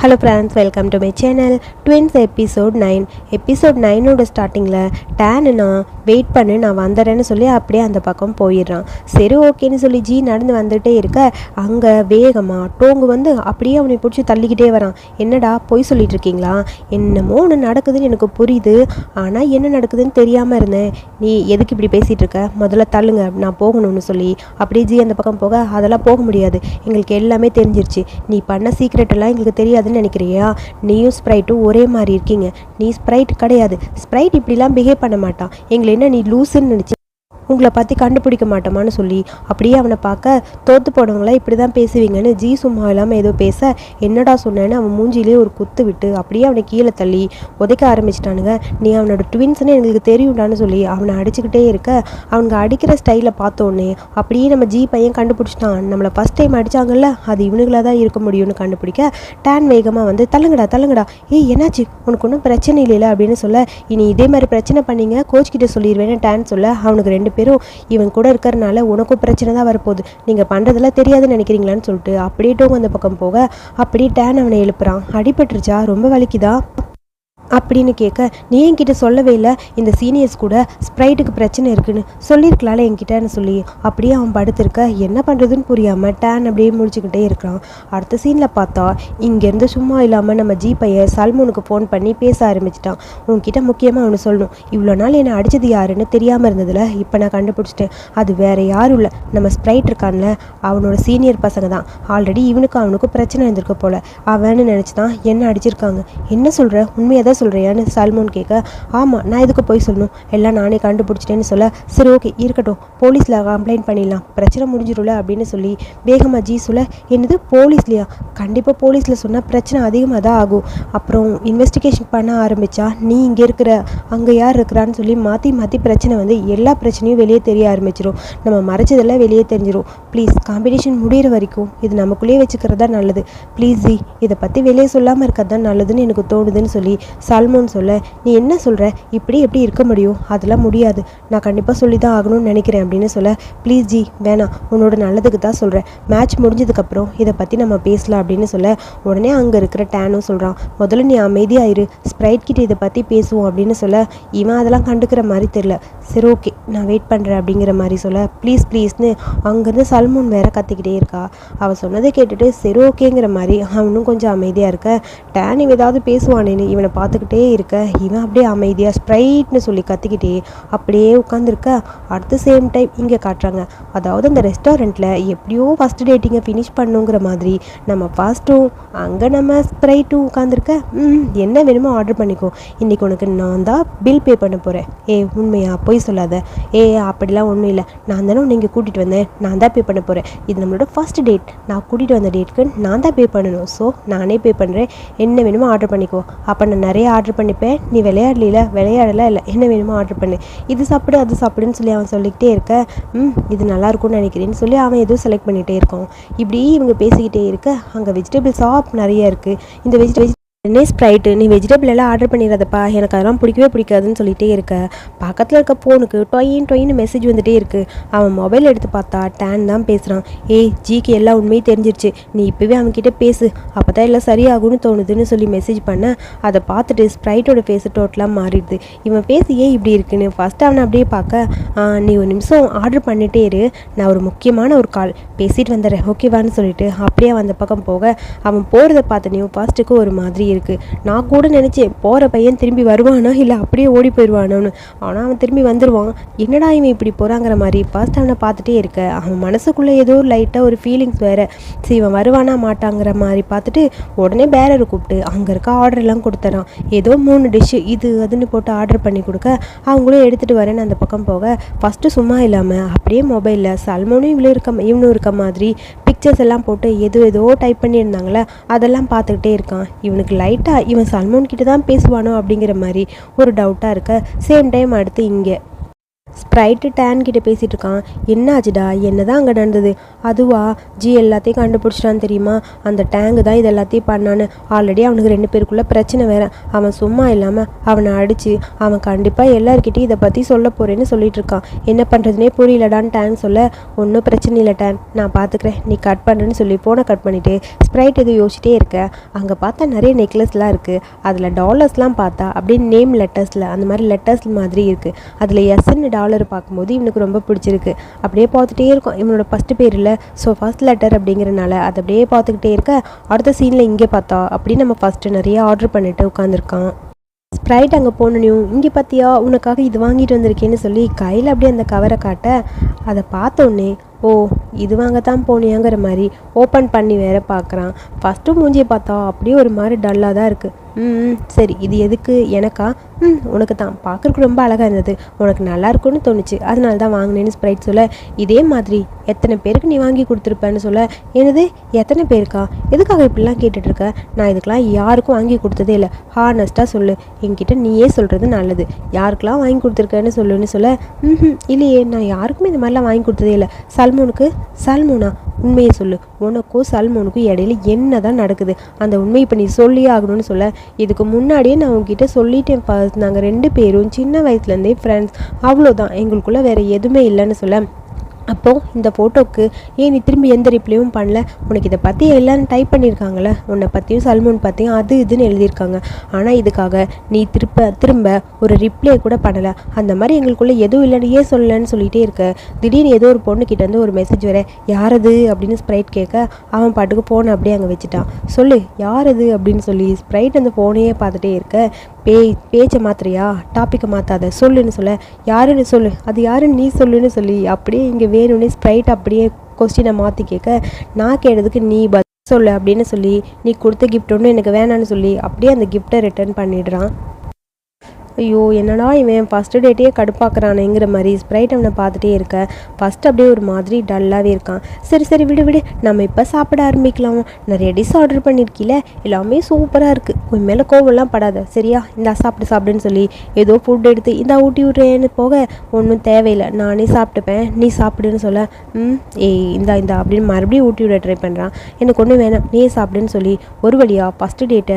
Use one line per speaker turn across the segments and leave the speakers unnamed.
Hello friends welcome to my channel twins episode nine episode நைனோட ஸ்டார்டிங்கில் டேனு நான் wait பண்ணு நான் வந்துடுறேன்னு சொல்லி அப்படியே அந்த பக்கம் போயிடுறான். சரி ஓகேன்னு சொல்லி ஜி நடந்து வந்துகிட்டே இருக்க அங்கே வேகமாக டோங்கு வந்து அப்படியே அவனை பிடிச்சி தள்ளிக்கிட்டே வரான். என்னடா பொய் சொல்லிட்டு இருக்கீங்களா? என்னமோ ஒன்று நடக்குதுன்னு எனக்கு புரியுது. ஆனால் என்ன நடக்குதுன்னு தெரியாமல் இருந்தேன். நீ எதுக்கு இப்படி பேசிகிட்டு இருக்க? முதல்ல தள்ளுங்க நான் போகணும்னு சொல்லி. அப்படியே ஜி அந்த பக்கம் போக அதெல்லாம் போக முடியாது. எங்களுக்கு எல்லாமே தெரிஞ்சிருச்சு. நீ பண்ண சீக்ரெட் எல்லாம் எங்களுக்கு கூடாதுன்னு நினைக்கிறியா? நீயும் ஸ்ப்ரைட்டும் ஒரே மாதிரி இருக்கீங்க. நீ ஸ்ப்ரைட் கிடையாது. ஸ்ப்ரைட் இப்படிலாம் பிஹேவ் பண்ண மாட்டான். எங்களை என்ன நீ லூஸுன்னு நினச்சி உங்களை பார்த்து கண்டுபிடிக்க மாட்டோமான்னு சொல்லி அப்படியே அவனை பார்க்க தோத்து போனவங்களாம் இப்படி தான் பேசுவீங்கன்னு ஜி சும்மா இல்லாமல் ஏதோ பேச என்னடா சொன்னேன்னு அவன் மூஞ்சிலே ஒரு குத்து விட்டு அப்படியே அவனை கீழே தள்ளி உதைக்க ஆரம்பிச்சிட்டானுங்க. நீ அவனோட ட்வின்ஸ்னு எங்களுக்கு தெரியும்டான்னு சொல்லி அவனை அடிச்சுக்கிட்டே இருக்க அவனுங்க அடிக்கிற ஸ்டைலை பார்த்தோன்னே அப்படியே நம்ம ஜி பையன் கண்டுபிடிச்சிட்டான். நம்மளை ஃபஸ்ட் டைம் அடிச்சாங்கல்ல அது இவனுங்களாக தான் இருக்க முடியும்னு கண்டுபிடிக்க டேன் வேகமாக வந்து தள்ளுங்கடா தள்ளுங்கடா. ஏய் என்னாச்சு? உனக்கு ஒன்றும் பிரச்சனை இல்லைல்ல அப்படின்னு சொல்ல இனி இதே மாதிரி பிரச்சனை பண்ணீங்க கோச் கிட்ட சொல்லிடுவேன்னு டேன் சொல்ல அவனுக்கு ரெண்டு பேரும் இவன் கூட இருக்கிறனால உனக்கும் பிரச்சனை தான் வரப்போகுது. நீங்கள் பண்ணுறதெல்லாம் தெரியாதுன்னு நினைக்கிறீங்களான்னு சொல்லிட்டு அப்படியே டோங்க அந்த பக்கம் போக அப்படியே டேன் அவனை எழுப்புறான். அடிபட்டுருச்சா? ரொம்ப வலிக்குதா? அப்படின்னு கேட்க நீ என்கிட்ட சொல்லவே இல்லை. இந்த சீனியர்ஸ் கூட ஸ்ப்ரைட்டுக்கு பிரச்சனை இருக்குன்னு சொல்லியிருக்கலாம்ல என்கிட்டன்னு சொல்லி. அப்படியே அவன் படுத்திருக்க என்ன பண்ணுறதுன்னு புரியாமல் டேன் அப்படியே முடிச்சுக்கிட்டே இருக்கிறான் அடுத்த சீனில் பார்த்தா இங்கேருந்து சும்மா இல்லாமல் நம்ம ஜி பையன் ஃபோன் பண்ணி பேச ஆரம்பிச்சிட்டான். உன்கிட்ட முக்கியமாக அவனு சொல்லணும். இவ்வளோ நாள் என்னை அடித்தது யாருன்னு தெரியாமல் இருந்ததில் இப்போ நான் கண்டுபிடிச்சிட்டேன். அது வேற யாரும் இல்லை. நம்ம ஸ்ப்ரைட் இருக்கான்ல அவனோட சீனியர் பசங்க தான். ஆல்ரெடி இவனுக்கும் அவனுக்கும் பிரச்சனை இருந்திருக்க போல. அவன்னு நினச்சி தான் என்ன அடிச்சிருக்காங்க. என்ன சொல்கிற உண்மையாக தான் சொல்கிறியான்னு சல்மோன் கேட்க ஆமாம் நான் எதுக்கு போய் சொல்லணும்? எல்லாம் நானே கண்டுபிடிச்சிட்டேன்னு சொல்ல சரி ஓகே இருக்கட்டும். போலீஸில் கம்ப்ளைண்ட் பண்ணிடலாம். பிரச்சனை முடிஞ்சிடும்ல அப்படின்னு சொல்லி வேகமாக ஜி சொல்ல என்னது போலீஸ்லையா? கண்டிப்பாக போலீஸில் சொன்னால் பிரச்சனை அதிகமாக தான் ஆகும். அப்புறம் இன்வெஸ்டிகேஷன் பண்ண ஆரம்பித்தா நீ இங்கே இருக்கிற அங்கே யார் இருக்கிறான்னு சொல்லி மாற்றி மாற்றி பிரச்சனை வந்து எல்லா பிரச்சனையும் வெளியே தெரிய ஆரம்பிச்சிடும் நம்ம மறைச்சதெல்லாம் வெளியே தெரிஞ்சிடும் ப்ளீஸ் காம்படிஷன் முடிகிற வரைக்கும் இது நமக்குள்ளேயே வச்சுக்கிறது தான் நல்லது. ப்ளீஸ் ஜி இதை பற்றி வெளியே சொல்லாமல் இருக்கிறது தான் நல்லதுன்னு எனக்கு தோணுதுன்னு சொல்லி சல்மோன் சொல்ல நீ என்ன சொல்கிற இப்படி எப்படி இருக்க முடியும்? அதெல்லாம் முடியாது. நான் கண்டிப்பாக சொல்லி தான் ஆகணும்னு நினைக்கிறேன் அப்படின்னு சொல்ல ப்ளீஸ் ஜி வேணாம். உன்னோட நல்லதுக்கு தான் சொல்கிறேன் மேட்ச் முடிஞ்சதுக்கப்புறம் இதை பற்றி நம்ம பேசலாம் அப்படின்னு சொல்ல உடனே அங்கே இருக்கிற டேனும் சொல்கிறான் முதல்ல நீ அமைதியாயிரு ஸ்ப்ரைட் கிட்ட இதை பற்றி பேசுவோம் அப்படின்னு சொல்ல இவன் அதெல்லாம் கண்டுக்கிற மாதிரி தெரில சரி ஓகே நான் வெயிட் பண்ணுறேன் அப்படிங்கிற மாதிரி சொல்ல ப்ளீஸ் ப்ளீஸ்னு அங்கேருந்து சல்மோன் வேற கத்திக்கிட்டே இருக்கா. அவள் சொன்னதை கேட்டுட்டு சரி ஓகேங்கிற மாதிரி அவனும் கொஞ்சம் அமைதியாக இருக்க. டேன் இவன் ஏதாவது பேசுவானேன்னு இவனை பார்த்து பார்த்துக்கிட்டே இருக்க. இவன் அப்படியே அமைதியாக ஸ்ப்ரைட்னு சொல்லி கத்திக்கிட்டே அப்படியே உட்காந்துருக்க அடுத்த சேம் டைம் இங்கே காட்டுறாங்க. அதாவது அந்த ரெஸ்டாரண்ட்டில் எப்படியோ ஃபஸ்ட் டேட்டிங்கை ஃபினிஷ் பண்ணுங்கிற மாதிரி நம்ம ஃபாஸ்ட்டும் அங்கே நம்ம ஸ்ப்ரைட்டும் உட்காந்துருக்க ம் என்ன வேணுமோ ஆர்டர் பண்ணிக்கோ. இன்றைக்கி உனக்கு நான் தான் பில் பே பண்ண போகிறேன் ஏ உண்மையா? போய் சொல்லாத. ஏ அப்படிலாம் ஒன்றும் இல்லை. நான் தானே உன்னை இங்கே கூட்டிகிட்டு வந்தேன். நான் தான் பே பண்ண போகிறேன் இது நம்மளோட ஃபஸ்ட் டேட் நான் கூட்டிகிட்டு வந்த டேட்டுக்கு நான் தான் பே பண்ணணும். ஸோ நானே பே பண்ணுறேன் என்ன வேணுமோ ஆர்டர் பண்ணிக்கோ. அப்போ நான் நிறைய ஆர்டர் பண்ணிப்பேன். நீ விளையாடல விளையாடலாம் இல்லை என்ன வேணுமோ ஆர்டர் பண்ணு. இது சாப்பிடு அது சாப்பிடுன்னு சொல்லி அவன் சொல்லிக்கிட்டே இருக்க. ம் இது நல்லா இருக்கும்னு நினைக்கிறேன்னு சொல்லி அவன் எதுவும் செலக்ட் பண்ணிகிட்டே இருக்கான். இப்படி இவங்க பேசிக்கிட்டே இருக்க. அங்கே வெஜிடபிள் ஷாப் நிறைய இருக்குது இந்த வெஜிடபிள் உடனே ஸ்ப்ரைட்டு நீ வெஜிடபிள் எல்லாம் ஆர்டர் பண்ணிடுறதப்பா எனக்கு அதெல்லாம் பிடிக்கவே பிடிக்காதுன்னு சொல்லிட்டே இருக்க. பக்கத்தில் இருக்க ஃபோனுக்கு டொயின் டொயின்னு மெசேஜ் வந்துட்டே இருக்கு. அவன் மொபைல் எடுத்து பார்த்தா டேன் தான் பேசுகிறான் ஏய் ஜிக்கு எல்லா உண்மையும் தெரிஞ்சிருச்சு. நீ இப்போவே அவன்கிட்ட பேசு. அப்போ தான் எல்லாம் சரியாகும்னு தோணுதுன்னு சொல்லி மெசேஜ் பண்ண. அதை பார்த்துட்டு ஸ்ப்ரைட்டோட ஃபேஸ் டோட்டலாக மாறிடுது. இவன் பேசி ஏன் இப்படி இருக்குன்னு ஃபஸ்ட் அவனை அப்படியே பார்க்க நீ ஒரு நிமிஷம் ஆர்டர் பண்ணிட்டே இரு. நான் ஒரு முக்கியமான ஒரு கால் பேசிட்டு வந்துடுறேன். ஓகேவான்னு சொல்லிட்டு அப்படியே அந்த பக்கம் போக அவன் போகிறத பார்த்தனையும் ஃபர்ஸ்ட்டுக்கு ஒரு மாதிரி இருக்குது நான் கூட நினச்சேன் போகிற பையன் திரும்பி வருவானா? இல்லை அப்படியே ஓடி போயிடுவானோன்னு. ஆனால் அவன் திரும்பி வந்துடுவான் என்னடா இவன் இப்படி போகிறாங்கிற மாதிரி ஃபர்ஸ்ட் அவனை பார்த்துட்டே இருக்க. அவன் மனசுக்குள்ளே ஏதோ லைட்டாக ஒரு ஃபீலிங்ஸ் வேறு. சரி இவன் வருவானா மாட்டாங்கிற மாதிரி பார்த்துட்டு உடனே பேரரை கூப்பிட்டு அங்கே இருக்க ஆர்டர் எல்லாம் கொடுத்துறான் ஏதோ மூணு டிஷ்ஷு இது அதுன்னு போட்டு ஆர்டர் பண்ணி கொடுக்க. அவங்களும் எடுத்துகிட்டு வரேன்னு அந்த பக்கம் போக ஃபஸ்ட்டு சும்மா இல்லாமல் அப்படியே மொபைலில் சல்மோனும் இவ்வளோ இருக்க இவனும் இருக்க மாதிரி பிக்சர்ஸ் எல்லாம் போட்டு எது ஏதோ டைப் பண்ணியிருந்தாங்களே அதெல்லாம் பார்த்துக்கிட்டே இருக்கான். இவனுக்கு லைட்டாக இவன் சல்மான் கிட்ட தான் பேசுவானோ அப்படிங்கிற மாதிரி ஒரு டவுட்டாக இருக்க. சேம் டைம் அடுத்து இங்கே ஸ்ப்ரைட்டு டேன் கிட்ட பேசிகிட்டு இருக்கான் என்னாச்சுடா? என்ன தான் அங்கே நடந்தது? அதுவா? ஜி எல்லாத்தையும் கண்டுபிடிச்சிட்டான்னு தெரியுமா? அந்த டேங்கு தான் இது எல்லாத்தையும் பண்ணான்னு. ஆல்ரெடி அவனுக்கு ரெண்டு பேருக்குள்ளே பிரச்சனை வேற. அவன் சும்மா இல்லாமல் அவனை அடித்து அவன் கண்டிப்பாக எல்லாருக்கிட்டையும் இதை பற்றி சொல்ல போகிறேன்னு சொல்லிட்டு இருக்கான் என்ன பண்ணுறதுனே புரியலடான்னு டேன் சொல்ல ஒன்றும் பிரச்சனை இல்லை டேன் நான் பார்த்துக்கிறேன் நீ கட் பண்ணுன்னு சொல்லி ஃபோனை கட் பண்ணிவிட்டு ஸ்ப்ரைட் எதுவும் யோசிச்சிட்டே இருக்க. அங்கே பார்த்தா நிறைய நெக்லஸ்லாம் இருக்குது அதில் டாலர்ஸ்லாம் பார்த்தா அப்படியே நேம் லெட்டர்ஸில் அந்த மாதிரி லெட்டர்ஸ் மாதிரி இருக்குது அதில் எஸ்ன்னு டாலர் பார்க்கும்போது இவனுக்கு ரொம்ப பிடிச்சிருக்கு. அப்படியே பார்த்துட்டே இருக்கும். இவனோட ஃபஸ்ட்டு பேர் இல்லை. ஸோ ஃபஸ்ட் லெட்டர் அப்படிங்கிறனால அதை அப்படியே பார்த்துக்கிட்டே இருக்க அடுத்த சீனில் இங்கே பார்த்தா அப்படின்னு நம்ம ஃபஸ்ட்டு நிறைய ஆர்டர் பண்ணிட்டு உட்காந்துருக்கான் ஸ்ப்ரைட் அங்கே போனனையும் இங்கே பார்த்தியா உனக்காக இது வாங்கிட்டு வந்திருக்கேன்னு சொல்லி கையில் அப்படியே அந்த கவரை காட்ட அதை பார்த்தோன்னே ஓ இது வாங்க தான் போனியாங்கிற மாதிரி ஓப்பன் பண்ணி வேற பார்க்குறான். ஃபஸ்ட்டு மூஞ்சியை பார்த்தா அப்படியே ஒரு மாதிரி டல்லாக தான் இருக்குது ம் சரி இது எதுக்கு? எனக்கா? ம் உனக்கு தான். பார்க்குறக்கு ரொம்ப அழகாக இருந்தது. உனக்கு நல்லா இருக்கும்னு தோணுச்சு. அதனால தான் வாங்கினேன்னு ஸ்ப்ரைட் சொல்ல இதே மாதிரி எத்தனை பேருக்கு நீ வாங்கி கொடுத்துருப்பேன்னு சொல்ல என்னது? எத்தனை பேருக்கா? எதுக்காக இப்படிலாம் கேட்டுட்ருக்க நான் இதுக்கெலாம் யாருக்கும் வாங்கி கொடுத்ததே இல்லை. ஹானஸ்ட்டாக சொல்லு. என்கிட்ட நீயே சொல்கிறது நல்லது. யாருக்கெல்லாம் வாங்கி கொடுத்துருக்கேன்னு சொல்லுன்னு சொல்ல ம் இல்லையே. நான் யாருக்குமே இந்த மாதிரிலாம் வாங்கி கொடுத்ததே இல்லை. சல்மோனுக்கு சல்மோனா? உண்மையை சொல்லு. உனக்கும் சல்மோனுக்கும் இடையில என்ன தான் நடக்குது? அந்த உண்மை இப்போ நீ சொல்லியே ஆகணும்னு சொல்ல இதுக்கு முன்னாடியே நான் உங்ககிட்ட சொல்லிட்டேன் ஃபர்ஸ்ட் நாங்கள் ரெண்டு பேரும் சின்ன வயசுலேருந்தே ஃப்ரெண்ட்ஸ் அவ்வளோதான் எங்களுக்குள்ளே வேறு எதுவுமே இல்லைன்னு சொல்ல. அப்போது இந்த ஃபோட்டோக்கு ஏன் நீ திரும்பி எந்த ரிப்ளையும் பண்ணல? உனக்கு இதை பற்றி எல்லாரும் டைப் பண்ணியிருக்காங்களே உன்னை பற்றியும் சல்மான் பற்றியும் அது இதுன்னு எழுதியிருக்காங்க. ஆனால் இதுக்காக நீ திருப்ப திரும்ப ஒரு ரிப்ளை கூட பண்ணலை. அந்த மாதிரி எங்களுக்குள்ளே எதுவும் இல்லைன்னு ஏன் சொல்லலைன்னு சொல்லிகிட்டே இருக்க? திடீர்னு ஏதோ ஒரு பொண்ணுக்கிட்ட வந்து ஒரு மெசேஜ் வர யாரது அப்படின்னு ஸ்ப்ரைட் கேட்க அவன் பாட்டுக்கு ஃபோனை அப்படியே அங்கே வச்சுட்டான். சொல்லு யாரது அப்படின்னு சொல்லி ஸ்ப்ரைட் அந்த ஃபோனையே பார்த்துட்டே இருக்க. பேய் பேச்சை மாத்திரையா டாப்பிக்கை மாற்றாத சொல்லுன்னு சொல்ல. யாருன்னு சொல்லு. அது யாருன்னு நீ சொல்லுன்னு சொல்லி அப்படியே இங்கே வேணும்னே ஸ்ப்ரைட் அப்படியே கொஸ்டினை மாற்றி கேட்க நான் கேட்டதுக்கு நீ பதில் சொல்லு அப்படின்னு சொல்லி நீ கொடுத்த கிஃப்ட் ஒன்று எனக்கு வேணான்னு சொல்லி அப்படியே அந்த கிஃப்ட்டை ரிட்டர்ன் பண்ணிடுறான். ஐயோ என்னடா இவன் ஃபஸ்ட்டு டேட்டே கடுப்பாக்குறானேங்கிற மாதிரி ஸ்ப்ரைட் அவனை பார்த்துட்டே இருக்க. ஃபஸ்ட் அப்படியே ஒரு மாதிரி டல்லாகவே இருக்கான். சரி சரி விடு விடு. நம்ம இப்போ சாப்பிட ஆரம்பிக்கலாம். நிறைய டிஷ் ஆர்டர் பண்ணியிருக்கீல எல்லாமே சூப்பராக இருக்குது உன் மேலே கோவம்லாம் படாத. சரியா? இந்தா சாப்பிட்டு சாப்பிடுன்னு சொல்லி ஏதோ ஃபுட் எடுத்து இந்தா ஊட்டி விட்றேன்னு போக ஒன்றும் தேவையில்லை. நானே சாப்பிட்டுப்பேன். நீ சாப்பிடுன்னு சொல்ல. ம் ஏய் இந்தா இந்தா அப்படின்னு மறுபடியும் ஊட்டி விட ட்ரை பண்ணுறான் எனக்கு ஒன்றும் வேணாம். நீயே சாப்பிடுன்னு சொல்லி ஒரு வழியாக ஃபஸ்ட்டு டேட்டை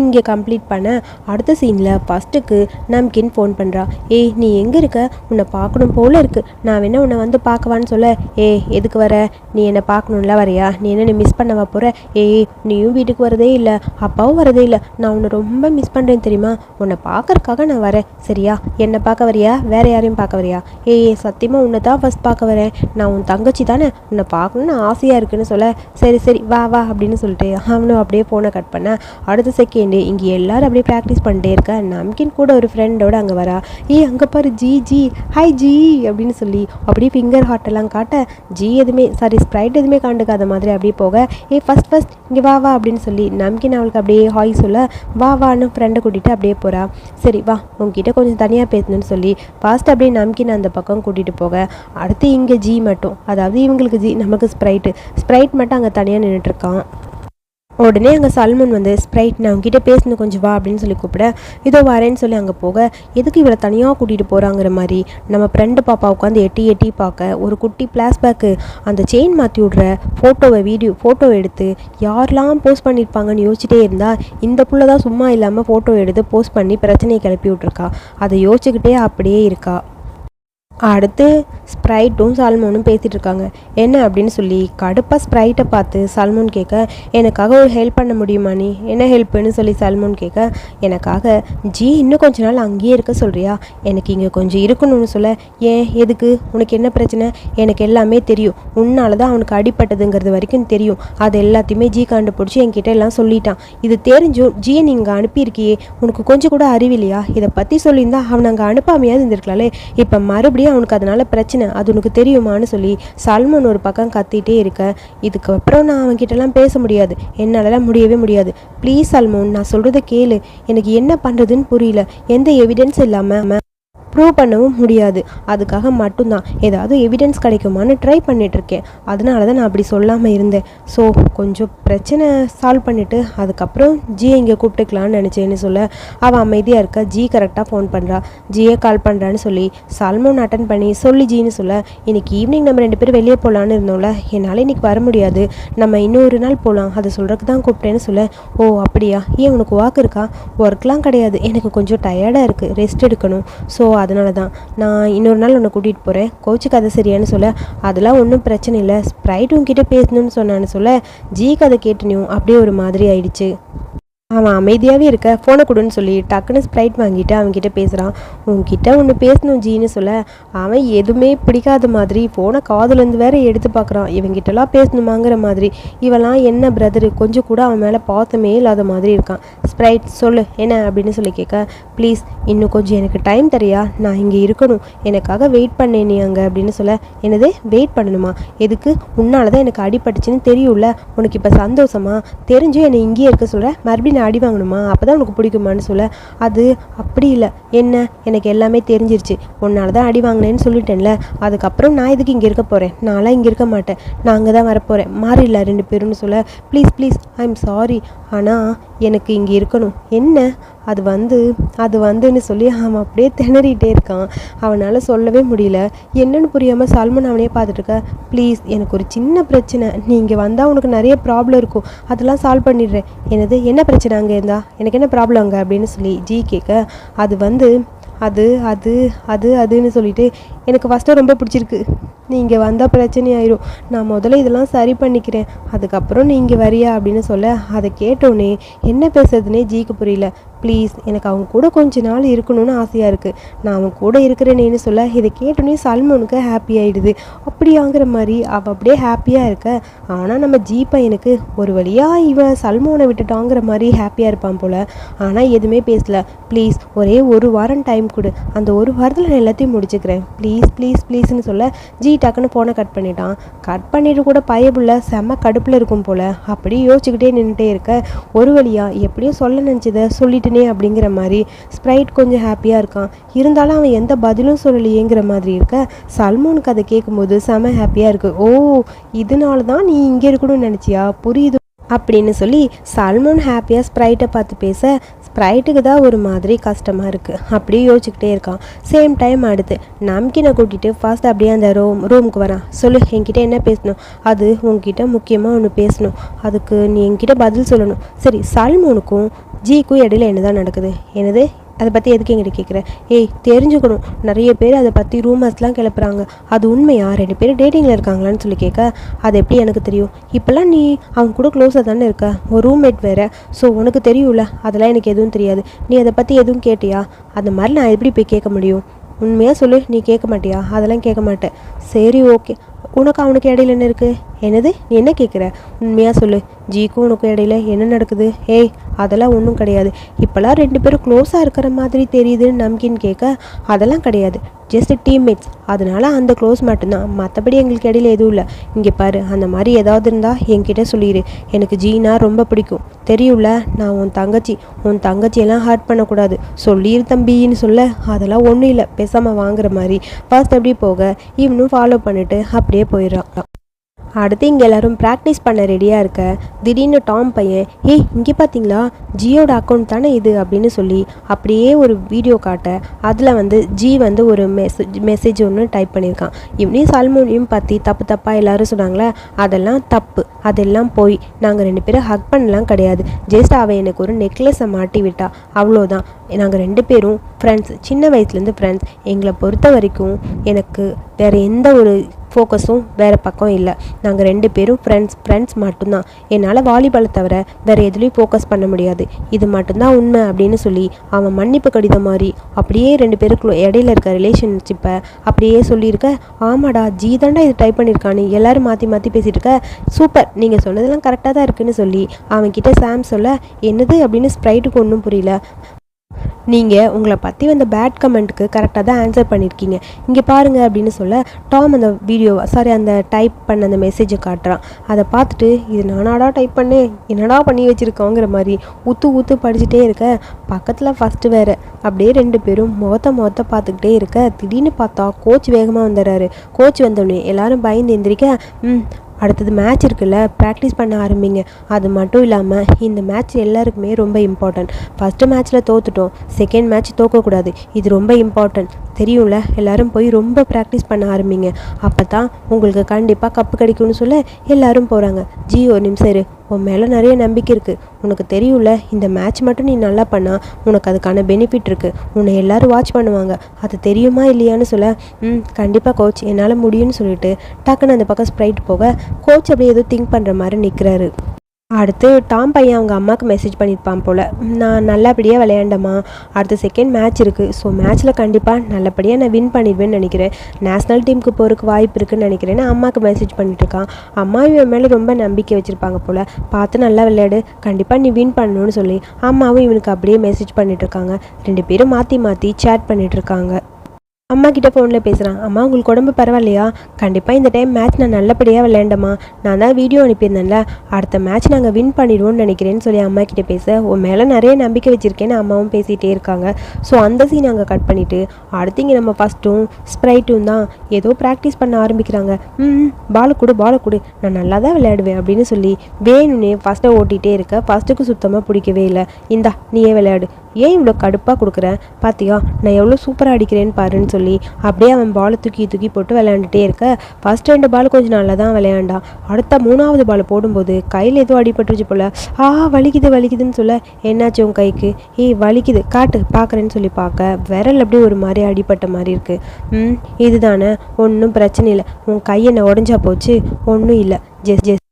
இங்கே கம்ப்ளீட் பண்ண. அடுத்த சீனில் ஃபஸ்ட்டுக்கு நம்கின் ஃபோன் பண்ணுறா ஏய் நீ எங்கே இருக்க? உன்னை பார்க்கணும் போல இருக்கு. நான் வேணா உன்னை வந்து பார்க்கவான்னு சொல்ல. ஏய் எதுக்கு வர? நீ என்னை பார்க்கணும்ல வரையா? நீ என்ன நீ மிஸ் பண்ணவா போகிற ஏய் நீயும் வீட்டுக்கு வரதே இல்லை. அப்பாவும் வரதே இல்லை. நான் உன்னை ரொம்ப மிஸ் பண்ணுறேன் தெரியுமா? உன்னை பார்க்கறக்காக நான் வரேன். சரியா? என்னை பார்க்க வரியா? வேற யாரையும் பார்க்க வரியா? ஏய் சத்தியமாக உன்னை தான் ஃபஸ்ட் பார்க்க வரேன். நான் உன் தங்கச்சி தானே. உன்னை பார்க்கணுன்னு ஆசையாக இருக்குன்னு சொல்ல. சரி சரி வா வா அப்படின்னு சொல்லிட்டு அவனும் அப்படியே ஃபோனை கட் பண்ண. அடுத்த செகண்ட் இங்கே எல்லாரும் அப்படியே ப்ராக்டிஸ் பண்ணிட்டே இருக்கா? நம்கின் கூட ஒரு ஃப்ரெண்டோட அங்கே வரா. ஏய் அங்கே பாரு ஜி ஜி. Hi G. அப்படின்னு சொல்லி அப்படியே ஃபிங்கர் ஹார்ட் எல்லாம் காட்ட ஜி எதுவுமே சாரி ஸ்ப்ரைட் எதுவுமே காண்டுக்காத மாதிரி அப்படியே போக. ஏ ஃபஸ்ட் ஃபஸ்ட் இங்கே வா வா. அப்படின்னு சொல்லி நம்கின் அவளுக்கு அப்படியே ஹாய் சொல்ல வா வான்னு ஃப்ரெண்டை கூட்டிகிட்டு அப்படியே போகிறா சரி வா உங்ககிட்ட கொஞ்சம் தனியாக பேசணும்னு சொல்லி ஃபாஸ்ட் அப்படியே நம்கின் அந்த பக்கம் கூட்டிகிட்டு போக. அடுத்து இங்கே ஜி மட்டும். அதாவது இவங்களுக்கு ஜி நமக்கு ஸ்ப்ரைட்டு ஸ்ப்ரைட் மட்டும் அங்கே தனியாக நின்றுட்டுருக்கான் உடனே அங்கே சல்மன் வந்து ஸ்ப்ரைட் நான் உங்ககிட்ட பேசணும் கொஞ்சம் வா அப்படின்னு சொல்லி கூப்பிட இதோ வரேன்னு சொல்லி அங்கே போக எதுக்கு இவளை தனியாக கூட்டிகிட்டு போகிறாங்கிற மாதிரி? நம்ம ஃப்ரெண்டு பாப்பா உட்காந்து எட்டி எட்டி பார்க்க ஒரு குட்டி பேக்கு அந்த செயின் மாற்றி விட்ற ஃபோட்டோவை வீடியோ ஃபோட்டோ எடுத்து யாரெல்லாம் போஸ்ட் பண்ணியிருப்பாங்கன்னு யோசிச்சிட்டே இருந்தால் இந்த புள்ள தான் சும்மா இல்லாமல் ஃபோட்டோ எடுத்து போஸ்ட் பண்ணி பிரச்சனையை கிளப்பி விட்ருக்கா அதை யோசிச்சுக்கிட்டே அப்படியே இருக்கா. அடுத்து ஸ்ப்ரைட்டும் சால்மோனும் பேசிகிட்டு இருக்காங்க என்ன அப்படின்னு சொல்லி கடுப்பாக ஸ்ப்ரைட்டை பார்த்து சல்மோன் கேட்க எனக்காக ஒரு ஹெல்ப் பண்ண முடியுமா நீ? என்ன ஹெல்ப்புன்னு சொல்லி சல்மோன் கேட்க எனக்காக ஜி இன்னும் கொஞ்ச நாள் அங்கேயே இருக்க சொல்கிறியா எனக்கு இங்கே கொஞ்சம் இருக்கணும்னு சொல்ல. ஏன்? எதுக்கு? உனக்கு என்ன பிரச்சனை? எனக்கு எல்லாமே தெரியும். உன்னால தான் அவனுக்கு அடிப்பட்டதுங்கிறது வரைக்கும் தெரியும். அது எல்லாத்தையுமே ஜி கண்டுபிடிச்சி என்கிட்ட எல்லாம் சொல்லிட்டான். இது தெரிஞ்சும் ஜியை நீங்கள் அனுப்பியிருக்கியே. உனக்கு கொஞ்சம் கூட அறிவில்லையா இதை பற்றி சொல்லியிருந்தா அவனை அங்கே அனுப்பாமையாவது இருந்திருக்கலாம்லே. இப்போ மறுபடியும் அவனுக்கு அதனால பிரச்சனை. அது உனக்கு தெரியுமான்னு சொல்லி சல்மான் ஒரு பக்கம் கத்திட்டே இருக்க. இதுக்கப்புறம் நான் அவன்கிட்டலாம் பேச முடியாது. என்னாலலாம் முடியவே முடியாது. ப்ளீஸ் சல்மோன் நான் சொல்கிறத கேளு. எனக்கு என்ன பண்ணுறதுன்னு புரியல. எந்த எவிடன்ஸ் இல்லாமல் ப்ரூவ் பண்ணவும் முடியாது. அதுக்காக மட்டும்தான். ஏதாவது எவிடன்ஸ் கிடைக்குமான்னு ட்ரை பண்ணிகிட்ருக்கேன் அதனால தான் நான் அப்படி சொல்லாமல் இருந்தேன். ஸோ கொஞ்சம் பிரச்சனை சால்வ் பண்ணிவிட்டு அதுக்கப்புறம் ஜி இங்கே கூப்பிட்டுக்கலான்னு நினச்சேன்னு சொல்ல அவள் அமைதியாக இருக்க? ஜி கரெக்டாக ஃபோன் பண்ணுறா ஜியை கால் பண்ணுறான்னு சொல்லி சல்மோன் அட்டன் பண்ணி சொல்லி ஜின்னு சொல்ல இன்னைக்கு ஈவினிங் நம்ம ரெண்டு பேரும் வெளியே போகலான்னு இருந்தோம்ல என்னால் இன்னைக்கு வர முடியாது. நம்ம இன்னொரு நாள் போகலாம் அதை சொல்கிறதுக்கு தான் கூப்பிட்டேன்னு சொல்ல ஓ அப்படியா? ஏன் உனக்கு வாக்கு இருக்கா? ஒர்க்லாம் கிடையாது. எனக்கு கொஞ்சம் டயர்டாக இருக்குது ரெஸ்ட் எடுக்கணும். ஸோ அதனால தான் நான் இன்னொரு நாள் உன்னை கூட்டிகிட்டு போகிறேன் கோச்சு கதை சரியான்னு சொல்ல அதெல்லாம் ஒன்றும் பிரச்சனை இல்லை. ஸ்ப்ரைட் உங்ககிட்ட பேசணும்னு சொன்னான்னு சொல்ல ஜி கதை கேட்டுனியும் அப்படியே ஒரு மாதிரி ஆயிடுச்சு. அவன் அமைதியாகவே இருக்க. ஃபோனை கொடுன்னு சொல்லி டக்குன்னு ஸ்ப்ரைட் வாங்கிட்டு அவன்கிட்ட பேசுகிறான் உன்கிட்ட ஒன்று பேசணும் ஜீன்னு சொல்ல. அவன் எதுவுமே பிடிக்காத மாதிரி ஃபோனை காதுலேருந்து வேற எடுத்து பார்க்குறான் இவங்கிட்டலாம் பேசணுமாங்கிற மாதிரி. இவெல்லாம் என்ன பிரதரு கொஞ்சம் கூட அவன் மேலே பார்த்தமே இல்லாத மாதிரி இருக்கான். ஸ்ப்ரைட் சொல்லு என்ன? அப்படின்னு சொல்லி கேட்க ப்ளீஸ் இன்னும் கொஞ்சம் எனக்கு டைம் தரியா நான் இங்கே இருக்கணும். எனக்காக வெயிட் பண்ணேன் நீ அங்கே. அப்படின்னு சொல்ல என்னது? வெயிட் பண்ணணுமா? எதுக்கு? உன்னால தான் எனக்கு அடிபட்டுச்சுன்னு தெரியும்ல. உனக்கு இப்போ சந்தோஷமா? தெரிஞ்சும் என்னை இங்கேயே இருக்க சொல்கிற மறுபடியும் நான் அடி வாங்கணுமா? அப்போ தான் உனக்கு பிடிக்குமான்னு சொல்ல அது அப்படி இல்லை. என்ன? எனக்கு எல்லாமே தெரிஞ்சிருச்சு. உன்னால தான் அடி வாங்கினேன்னு சொல்லிட்டேன்ல. அதுக்கப்புறம் நான் எதுக்கு இங்கே இருக்க போகிறேன் நான்லாம் இங்கே இருக்க மாட்டேன். நான் அங்கே தான் வரப்போகிறேன் மாறிடல ரெண்டு பேரும்னு சொல்ல please please I am sorry ஆனால் எனக்கு இங்கே இருக்கணும். என்ன? அது வந்து அது வந்துன்னு சொல்லி அவன் அப்படியே திணறிட்டே இருக்கான். அவனால் சொல்லவே முடியல. என்னன்னு புரியாமல் சல்மன் அவனே பார்த்துட்டு இருக்க ப்ளீஸ் எனக்கு ஒரு சின்ன பிரச்சனை. நீங்கள் வந்தால் உனக்கு நிறைய ப்ராப்ளம் இருக்கும். அதெல்லாம் சால்வ் பண்ணிடுறேன். எனது என்ன பிரச்சனை அங்கே இருந்தா? எனக்கு என்ன ப்ராப்ளம் அங்கே? அப்படின்னு சொல்லி ஜி கேட்க அது வந்து அது அது அது அதுன்னு சொல்லிட்டு எனக்கு ஃபஸ்ட்டு ரொம்ப பிடிச்சிருக்கு. நீங்கள் வந்தால் பிரச்சனை ஆயிரும். நான் முதல்ல இதெல்லாம் சரி பண்ணிக்கிறேன். அதுக்கப்புறம் நீங்கள் வரியா அப்படின்னு சொல்ல அதை கேட்டோன்னே என்ன பேசுறதுனே ஜிக்கு புரியல. ப்ளீஸ் எனக்கு அவங்க கூட கொஞ்ச நாள் இருக்கணும்னு ஆசையாக இருக்குது நான் அவன் கூட இருக்கிறேனேன்னு சொல்ல இதை கேட்டோன்னே சல்மனுக்கு ஹாப்பி ஆகிடுது அப்படியாங்கிற மாதிரி அவள் அப்படியே ஹாப்பியாக இருக்க. ஆனால் நம்ம ஜி பையனுக்கு ஒரு வழியாக இவன் சல்மோனை விட்டுட்டாங்கிற மாதிரி ஹாப்பியாக இருப்பான் போல். ஆனால் எதுவுமே பேசல. ப்ளீஸ் ஒரே ஒரு வாரம் டைம் கொடு. அந்த ஒரு வாரத்தில் நான் எல்லாத்தையும் முடிச்சுக்கிறேன். ப்ளீஸ் ப்ளீஸ் ப்ளீஸ்னு சொல்ல ஜி டக்குன்னு ஃபோனை கட் பண்ணிட்டான். கட் பண்ணிட்டு கூட பயபுள்ள செம்ம கடுப்பில் இருக்கும் போல். அப்படியே யோசிச்சுக்கிட்டே நின்றுட்டே இருக்க. ஒரு வழியாக எப்படியோ சொல்ல நினச்சதை சொல்லிட்டேனே அப்படிங்கிற மாதிரி ஸ்ப்ரைட் கொஞ்சம் ஹாப்பியாக இருக்கான். இருந்தாலும் அவன் எந்த பதிலும் சொல்லலையேங்கிற மாதிரி இருக்க. சல்மோனுக்கு அதை கேட்கும்போது செம ஹாப்பியாக இருக்குது ஓ இதனால தான் நீ இங்கே இருக்கணும்னு நினச்சியா? புரியுது. அப்படின்னு சொல்லி சல்மான் ஹாப்பியாக ஸ்ப்ரைட்டை பார்த்து பேச ஸ்ப்ரைட்டுக்கு தான் ஒரு மாதிரி கஷ்டமாக இருக்குது அப்படியே யோசிச்சுக்கிட்டே இருக்கான். சேம் டைம் அடுத்து நம்கினை கூட்டிகிட்டு ஃபர்ஸ்ட் அப்படியே அந்த ரூம் ரூமுக்கு வரான். சொல்லு என்கிட்ட என்ன பேசணும்? அது உங்ககிட்ட முக்கியமாக ஒன்று பேசணும். அதுக்கு நீ என்கிட்ட பதில் சொல்லணும். சரி சல்மோனுக்கும் ஜிக்கும் இடையில என்னதான் நடக்குது? என்னது? அதை பற்றி எதுக்கு எங்கிட்ட கேட்குற ஏய் தெரிஞ்சுக்கணும். நிறைய பேர் அதை பற்றி ரூமர்ஸ்லாம் கிளப்புறாங்க. அது உண்மையா ரெண்டு பேரும் டேட்டிங்கில் இருக்காங்களான்னு சொல்லி கேட்க அது எப்படி எனக்கு தெரியும்? இப்போல்லாம் நீ அவங்க கூட க்ளோஸாக தானே இருக்க? ஒரு ரூம்மேட் வேறு. ஸோ உனக்கு தெரியும்ல. அதெல்லாம் எனக்கு எதுவும் தெரியாது. நீ அதை பற்றி எதுவும் கேட்டியா? அந்த மாதிரி நான் எப்படி போய் கேட்க முடியும்? உண்மையாக சொல்லு. நீ கேட்க மாட்டியா? அதெல்லாம் கேட்க மாட்டேன். சரி ஓகே உனக்கு அவனுக்கு இடையில என்ன இருக்குது என்னது? நீ என்ன கேட்குற உண்மையாக சொல்லு. ஜிக்கும் உனக்கும் இடையில என்ன நடக்குது? ஏய் அதெல்லாம் ஒன்றும் கிடையாது. இப்போல்லாம் ரெண்டு பேரும் க்ளோஸாக இருக்கிற மாதிரி தெரியுதுன்னு நம்கின்னு கேட்க அதெல்லாம் கிடையாது. ஜஸ்ட் டீம்மேட்ஸ் அதனால அந்த க்ளோஸ் மட்டும்தான். மற்றபடி எங்களுக்கு இடையில எதுவும் இல்லை. இங்கே பாரு அந்த மாதிரி ஏதாவது இருந்தால் என்கிட்ட சொல்லிடு எனக்கு ஜீனா ரொம்ப பிடிக்கும். தெரியும்ல நான் உன் தங்கச்சி. உன் தங்கச்சியெல்லாம் ஹர்ட் பண்ணக்கூடாது. சொல்லிடு தம்பின்னு சொல்ல. அதெல்லாம் ஒன்றும் இல்லை. பேசாமல் வாங்குற மாதிரி. ஃபர்ஸ்ட் அப்படி போக? இவனும் ஃபாலோ பண்ணிட்டு அப்படியே போயிடுறான் அடுத்து இங்கே எல்லாரும் ப்ராக்டிஸ் பண்ண ரெடியாக இருக்க திடீர்னு டாம் பையன் ஏய் இங்கே பார்த்தீங்களா ஜியோட அக்கௌண்ட் தானே இது? அப்படின்னு சொல்லி அப்படியே ஒரு வீடியோ காட்ட அதில் வந்து ஜி வந்து ஒரு மெசேஜ் மெசேஜ் ஒன்று டைப் பண்ணியிருக்கான். இவனையும் சால்மோனியும் பற்றி தப்பு தப்பாக எல்லோரும் சொன்னாங்களே அதெல்லாம் தப்பு அதெல்லாம் போய் நாங்கள் ரெண்டு பேரும் ஹக் பண்ணலாம் கிடையாது. ஜஸ்ட் அவள் எனக்கு ஒரு நெக்லஸை மாட்டி விட்டா அவ்வளோதான் நாங்கள் ரெண்டு பேரும் ஃப்ரெண்ட்ஸ் சின்ன வயசுலேருந்து ஃப்ரெண்ட்ஸ் எங்களை பொறுத்த வரைக்கும் எனக்கு வேறு எந்த ஒரு ஃபோக்கஸும் வேறு பக்கம் இல்லை. நாங்கள் ரெண்டு பேரும் ஃப்ரெண்ட்ஸ் ஃப்ரெண்ட்ஸ் மட்டும்தான். என்னால் வாலிபாலை தவிர வேறு எதுலேயும் ஃபோக்கஸ் பண்ண முடியாது. இது மட்டும்தான் உண்மை அப்படின்னு சொல்லி அவன் மன்னிப்பு கடிதம் மாதிரி அப்படியே ரெண்டு பேருக்குள்ள இடையில இருக்க ரிலேஷன்ஷிப்பை அப்படியே சொல்லியிருக்க ஆமாடா ஜி தாண்டா இது டைப் பண்ணியிருக்கான்னு எல்லாரும் மாற்றி மாற்றி பேசிட்டு இருக்க சூப்பர் நீங்கள் சொன்னதெல்லாம் கரெக்டாக தான் இருக்குன்னு சொல்லி அவன்கிட்ட சாம் சொல்ல என்னது? அப்படின்னு ஸ்ப்ரைட்டுக்கு ஒன்றும் புரியல. நீங்கள் உங்களை பற்றி வந்த பேட் கமெண்ட்டுக்கு கரெக்டாக தான் ஆன்சர் பண்ணியிருக்கீங்க இங்கே பாருங்க அப்படின்னு சொல்ல டாம் அந்த வீடியோ சாரி அந்த டைப் பண்ண அந்த மெசேஜை காட்டுறான். அதை பார்த்துட்டு இது நானாடா டைப் பண்ணேன் என்னடா பண்ணி வச்சுருக்கோங்கிற மாதிரி ஊத்து ஊத்து படிச்சுட்டே இருக்க பக்கத்தில் ஃபஸ்ட்டு வேறு. அப்படியே ரெண்டு பேரும் முகத்த முகத்த பார்த்துக்கிட்டே இருக்க திடீர்னு பார்த்தா கோச் வேகமாக வந்துடுறாரு. கோச் வந்தோடனே எல்லாரும் பயந்து எந்திரிக்க ம் அடுத்தது மேட்ச் இருக்குல்ல ப்ராக்டிஸ் பண்ண ஆரம்பிங்க. அது மட்டும் இல்லாமல் இந்த மேட்ச் எல்லாருக்குமே ரொம்ப இம்பார்ட்டன்ட் ஃபஸ்ட்டு மேட்ச்சில் தோத்துட்டோம். செகண்ட் மேட்ச் தோக்கக்கூடாது. இது ரொம்ப இம்பார்ட்டன்ட் தெரியும்ல? எல்லாரும் போய் ரொம்ப ப்ராக்டிஸ் பண்ண ஆரம்பிங்க. அப்போ தான் உங்களுக்கு கண்டிப்பாக கப்பு கிடைக்கும்னு சொல்ல எல்லாரும் போகிறாங்க ஜி ஒரு நிமிஷம் இரு. உன் மேலே நிறைய நம்பிக்கை இருக்குது உனக்கு தெரியும்ல இந்த மேட்ச் மட்டும் நீ நல்லா பண்ணால் உனக்கு அதுக்கான பெனிஃபிட் இருக்குது உன்னை எல்லோரும் வாட்ச் பண்ணுவாங்க. அது தெரியுமா இல்லையான்னு சொல்ல ம் கண்டிப்பாக கோச் என்னால் முடியும்னு சொல்லிட்டு டக்குன்னு அந்த பக்கம் ஸ்ப்ரைட் போக கோச் அப்படியே ஏதோ திங்க் பண்ணுற மாதிரி நிற்கிறாரு அடுத்து டாம் பையன் அவங்க அம்மாவுக்கு மெசேஜ் பண்ணியிருப்பான் போல். நான் நல்லபடியாக விளையாண்டம்மா. அடுத்த செகண்ட் மேட்ச் இருக்குது ஸோ மேட்ச்சில் கண்டிப்பாக நல்லபடியாக நான் வின் பண்ணிடுவேன்னு நினைக்கிறேன். நேஷ்னல் டீமுக்கு போகிறதுக்கு வாய்ப்பு இருக்குன்னு நினைக்கிறேன்னு அம்மாவுக்கு மெசேஜ் பண்ணிட்டுருக்கான் அம்மா இவன் மேலே ரொம்ப நம்பிக்கை வச்சுருப்பாங்க போல். பார்த்து நல்லா விளையாடு. கண்டிப்பாக நீ வின் பண்ணணும்னு சொல்லி அம்மாவும் இவனுக்கு அப்படியே மெசேஜ் பண்ணிட்டுருக்காங்க ரெண்டு பேரும் மாற்றி மாற்றி சேட் பண்ணிகிட்ருக்காங்க அம்மா கிட்ட ஃபோனில் பேசுகிறான் அம்மா உங்களுக்கு உடம்பு பரவாயில்லையா? கண்டிப்பாக இந்த டைம் மேட்ச் நான் நல்லபடியாக விளையாண்டம்மா. நான் தான் வீடியோ அனுப்பியிருந்தேன்ல. அடுத்த மேட்ச் நாங்கள் வின் பண்ணிடுவோம்னு நினைக்கிறேன்னு சொல்லி அம்மா கிட்ட பேச. உன் மேலே நிறைய நம்பிக்கை வச்சுருக்கேன்னு அம்மாவும் பேசிகிட்டே இருக்காங்க. ஸோ அந்த சீன் அங்கே கட் பண்ணிவிட்டு அடுத்து இங்கே நம்ம ஃபஸ்ட்டும் ஸ்ப்ரைட்டும் தான் ஏதோ ப்ராக்டிஸ் பண்ண ஆரம்பிக்கிறாங்க. ம் பால் கொடு பால் கொடு. நான் நல்லா தான் விளையாடுவேன் அப்படின்னு சொல்லி வேணும்னே ஃபஸ்ட்டை ஓட்டிகிட்டே இருக்க. ஃபஸ்ட்டுக்கு சுத்தமாக பிடிக்கவே இல்லை. இந்தா நீயே விளையாடு. ஏன் இவ்வளோ கடுப்பாக கொடுக்குறேன் பாத்தியா நான் எவ்வளோ சூப்பராக அடிக்கிறேன்னு பாருன்னு சொல்லி அப்படியே அவன் பாலை தூக்கி தூக்கி போட்டு விளையாண்டுட்டே இருக்க. ஃபர்ஸ்ட் ரெண்டு பால் கொஞ்சம் நல்லா தான் விளையாண்டான் அடுத்த மூணாவது பால் போடும்போது கையில் ஏதோ அடிபட்டுருச்சு போல. ஆ வலிக்குது வலிக்குதுன்னு சொல்ல. என்னாச்சு உன் கைக்கு? ஏய் வலிக்குது. காட்டு பார்க்குறேன்னு சொல்லி பார்க்க விரல் அப்படியே ஒரு மாதிரி அடிபட்ட மாதிரி இருக்குது ம் இதுதானே. ஒன்றும் பிரச்சனை இல்லை. உன் கை என்ன உடஞ்சா போச்சு? ஒன்றும் இல்லை. ஜெஸ் ஜெஸ்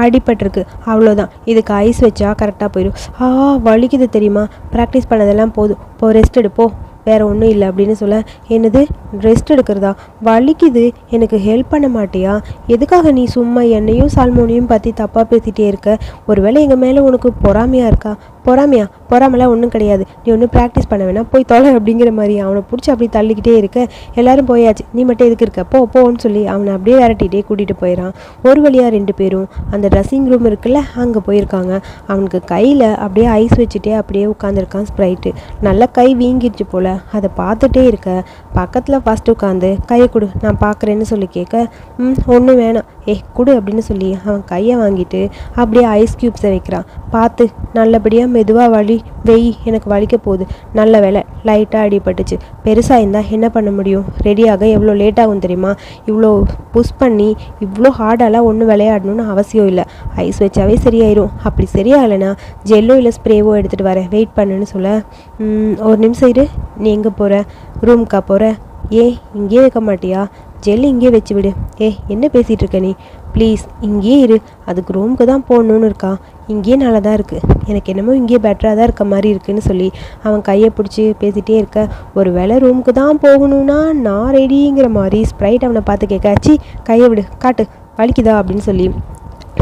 அடிபட்டிருக்கு. அவ்வளோதான் இதுக்கு ஐஸ் வச்சா கரெக்டாக போயிடும். ஆ வலிக்குது தெரியுமா? ப்ராக்டிஸ் பண்ணதெல்லாம் போதும். போ ரெஸ்ட் எடுப்போ வேற ஒன்றும் இல்லை அப்படின்னு சொல்ல என்னது? ரெஸ்ட் எடுக்கிறதா? வலிக்குது. எனக்கு ஹெல்ப் பண்ண மாட்டியா? எதுக்காக நீ சும்மா என்னையும் சால்மோனையும் பற்றி தப்பாக பேசிகிட்டே இருக்க? ஒருவேளை எங்கள் மேலே உனக்கு பொறாமையாக இருக்கா? பொறாமையா? பொறாமலாம் ஒன்றும் கிடையாது. நீ ஒன்றும் ப்ராக்டிஸ் பண்ண வேணாம். போய் தொலை அப்படிங்கிற மாதிரி அவனை பிடிச்சி அப்படி தள்ளிக்கிட்டே இருக்க. எல்லாரும் போயாச்சு. நீ மட்டும் எதுக்கு இருக்க? போ போன்னு சொல்லி அவனை அப்படியே விரட்டிகிட்டே கூட்டிகிட்டு போயிடறான் ஒரு வழியாக ரெண்டு பேரும் அந்த ட்ரெஸ்ஸிங் ரூம் இருக்குல்ல அங்கே போயிருக்காங்க. அவனுக்கு கையில் அப்படியே ஐஸ் வச்சுட்டே அப்படியே உட்காந்துருக்கான் ஸ்ப்ரைட்டு நல்லா கை வீங்கிடுச்சு போல். அதை பார்த்துட்டே இருக்க. பக்கத்தில் ஃபஸ்ட்டு உட்காந்து கையை கொடு நான் பார்க்குறேன்னு சொல்லி கேட்க ம் ஒன்றும் வேணாம். ஏ கொடு அப்படின்னு சொல்லி அவன் கையை வாங்கிட்டு அப்படியே ஐஸ் க்யூப்ஸை வைக்கிறான். பார்த்து நல்லபடியாக மெதுவாக வழி வெய் எனக்கு வலிக்க போகுது. நல்ல வேலை லைட்டாக அடிபட்டுச்சு. பெருசாக இருந்தால் என்ன பண்ண முடியும்? ரெடியாக எவ்வளோ லேட் ஆகும் தெரியுமா? இவ்வளோ புஷ் பண்ணி இவ்வளோ ஹார்டாலாம் ஒன்றும் விளையாடணும்னு அவசியம் இல்லை. ஐஸ் வச்சாவே சரியாயிரும். அப்படி சரியாகலைன்னா ஜெல்லோ இல்லை ஸ்ப்ரேவோ எடுத்துகிட்டு வரேன். வெயிட் பண்ணுன்னு சொல்ல ஒரு நிமிஷம் இரு. நீ எங்கே போகிற ரூம்க்கா போகிற ஏன் இங்கேயே இருக்க மாட்டியா? ஜெல் இங்கேயே வச்சு விடு. ஏ என்ன பேசிகிட்டு இருக்க நீ? ப்ளீஸ் இங்கேயே இரு. அதுக்கு ரூமுக்கு தான் போகணுன்னு இருக்கா. இங்கேயே நல்லா தான் இருக்குது எனக்கு என்னமோ இங்கேயே பெட்டராக தான் இருக்க மாதிரி இருக்குன்னு சொல்லி அவன் கையை பிடிச்சி பேசிகிட்டே இருக்க. ஒரு வேளை ரூமுக்கு தான் போகணும்னா நான் ரெடிங்கிற மாதிரி ஸ்ப்ரைட் அவனை பார்த்து கேட்காச்சி கையை விடு. காட்டு. வலிக்குதா? அப்படின்னு சொல்லி